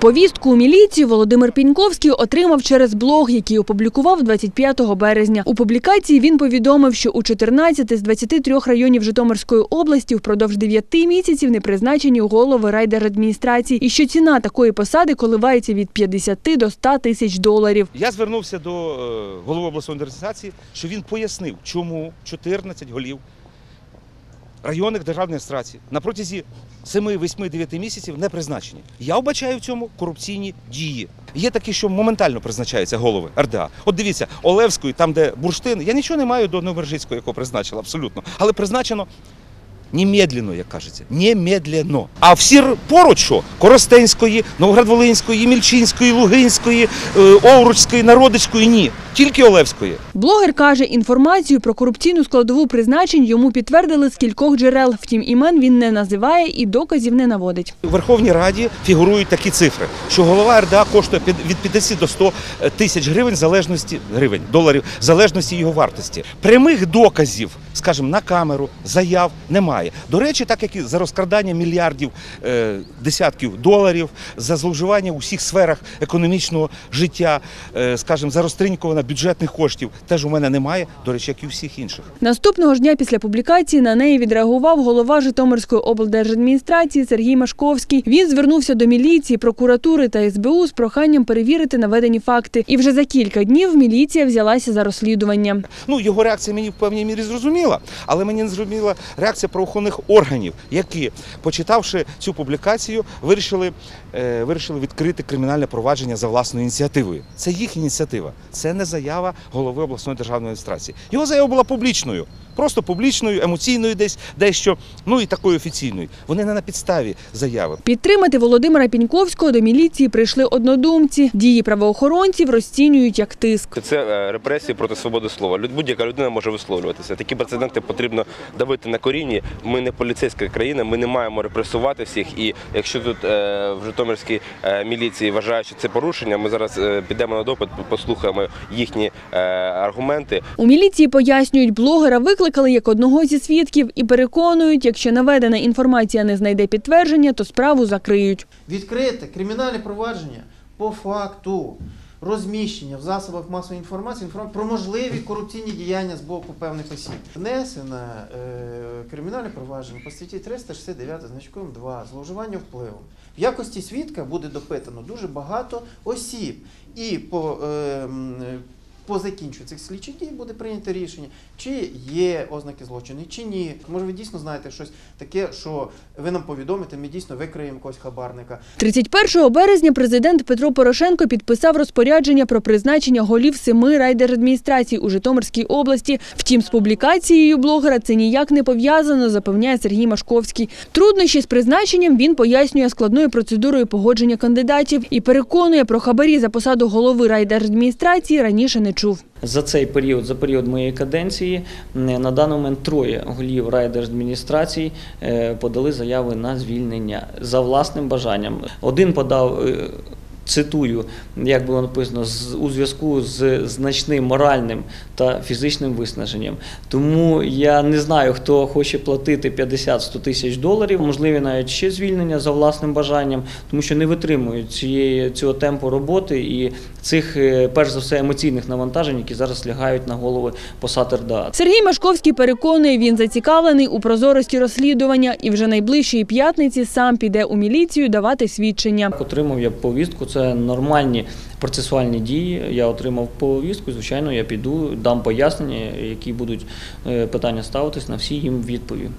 Повістку у міліцію Володимир Піньковський отримав через блог, який опублікував 25 березня. У публікації він повідомив, що у 14 з 23 районів Житомирської області впродовж 9 місяців не призначені голови райдержадміністрації і що ціна такої посади коливається від 50 до 100 тисяч доларів. Я звернувся до е, голови обласної адміністрації, що він пояснив, чому 14 голів районних державних адміністрацій на протязі 7, 8, 9 місяців не призначені. Я вбачаю в цьому корупційні дії. Є такі, що моментально призначаються голови РДА. От дивіться, Олевської, там, де бурштин, я нічого не маю до Новомержицького, якого призначила абсолютно. Але призначено Немедленно, як кажеться, немедленно. А всі поруч що? Коростенської, Новоград-Волинської, Мільчинської, Лугинської, е, Овруцької, Народицької ні. Тільки Олевської. Блогер каже, інформацію про корупційну складову призначень йому підтвердили з кількох джерел. Втім, імен він не називає і доказів не наводить. У Верховній Раді фігурують такі цифри, що голова РДА коштує від 50 до 100 тисяч гривень залежності гривень, доларів, залежності його вартості. Прямих доказів, скажімо, на камеру, заяв немає. До речі, так як і за розкрадання мільярдів е, десятків доларів, за зловживання у всіх сферах економічного життя, е, скажімо, за розтринькування бюджетних коштів, теж у мене немає, до речі, як і у всіх інших. Наступного ж дня після публікації на неї відреагував голова Житомирської облдержадміністрації Сергій Машковський. Він звернувся до міліції, прокуратури та СБУ з проханням перевірити наведені факти. І вже за кілька днів міліція взялася за розслідування. Ну, його реакція мені в певній мірі зрозуміла, але мені не зрозуміла реакція правоохоронних органів, які, почитавши цю публікацію, вирішили, е, вирішили відкрити кримінальне провадження за власною ініціативою. Це їх ініціатива, це не заява голови обласної державної адміністрації. Його заява була публічною, просто публічною, емоційною десь дещо, ну і такою офіційною. Вони не на підставі заяви. Підтримати Володимира Піньковського до міліції прийшли однодумці. Дії правоохоронців розцінюють як тиск. Це е, репресії проти свободи слова. Будь-яка людина може висловлюватися. Такі прецеденти потрібно давити на корінні. Ми не поліцейська країна, ми не маємо репресувати всіх. І якщо тут е, в Житомирській е, міліції вважають, що це порушення, ми зараз е, підемо на допит, послухаємо їхні е, аргументи. У міліції пояснюють, блогера викликали як одного зі свідків і переконують, якщо наведена інформація не знайде підтвердження, то справу закриють. відкрите кримінальне провадження по факту розміщення в засобах масової інформації про можливі корупційні діяння з боку певних осіб. Внесено е, кримінальне провадження по статті 369 значком 2 зловживання впливом. В якості свідка буде допитано дуже багато осіб. І по, е, по закінчу цих слідчих дій буде прийнято рішення, чи є ознаки злочину, чи ні. Може, ви дійсно знаєте щось таке, що ви нам повідомите, ми дійсно викриємо якогось хабарника. 31 березня президент Петро Порошенко підписав розпорядження про призначення голів семи райдержадміністрацій у Житомирській області. Втім, з публікацією блогера це ніяк не пов'язано, запевняє Сергій Машковський. Труднощі з призначенням він пояснює складною процедурою погодження кандидатів і переконує про хабарі за посаду голови райдержадміністрації раніше не чув. За цей період, за період моєї каденції, на даний момент троє голів райдержадміністрацій е, подали заяви на звільнення за власним бажанням. Один подав. Цитую, як було написано, з- у зв'язку з значним моральним та фізичним виснаженням. Тому я не знаю, хто хоче платити 50-100 тисяч доларів, можливі навіть ще звільнення за власним бажанням, тому що не витримують цієї цього темпу роботи і цих, е, перш за все, емоційних навантажень, які зараз лягають на голови посад РДА. Сергій Машковський переконує, він зацікавлений у прозорості розслідування і вже найближчої п'ятниці сам піде у міліцію давати свідчення. Отримав я повістку, це нормальні процесуальні дії. Я отримав повістку. Звичайно, я піду, дам пояснення, які будуть е, питання ставитись, на всі їм відповім.